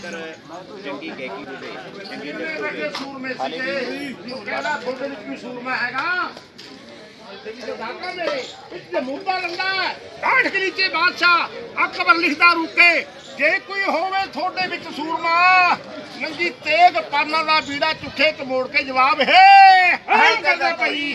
ਚੰਗੀ ਗਾਇਕੀ ਦੇ ਚੰਗੀ ਕਿੰਨੇ ਨਿਰਤ ਵੱਡੇ ਹੋਵੇ ਸੂਰਮੇ ਸੀਗੇ। ਕਹਿੰਦਾ ਤੁਹਾਡੇ ਵਿੱਚ ਵੀ ਸੂਰਮਾ ਹੈਗਾ? ਤੇ ਦਾਤਾ ਮੇਰੇ ਇੱਥੇ ਮੁੱਦਾ ਲੰਦਾ ਕਾਠ ਕੇ ਨੀਚੇ ਬਾਦਸ਼ਾਹ ਅਕਬਰ ਲਿਖਦਾ ਰੁਕੇ ਜੇ ਕੋਈ ਹੋਵੇ ਤੁਹਾਡੇ ਵਿੱਚ ਸੂਰਮਾ ਨੰਗੀ ਤੇਗ ਪਾਨਾ ਦਾ ਬੀੜਾ ਚੁੱਕੇ ਤੇ ਮੋੜ ਕੇ ਜਵਾਬ ਹੈ ਹਾਂ ਕਰਦਾ ਭਾਈ।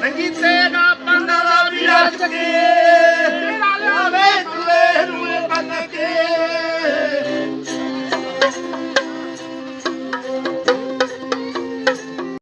ਨੰਗੀ ਤੇਗਾ ਪੰਡਾ ਵੀਰਾ ਚੱਕੇ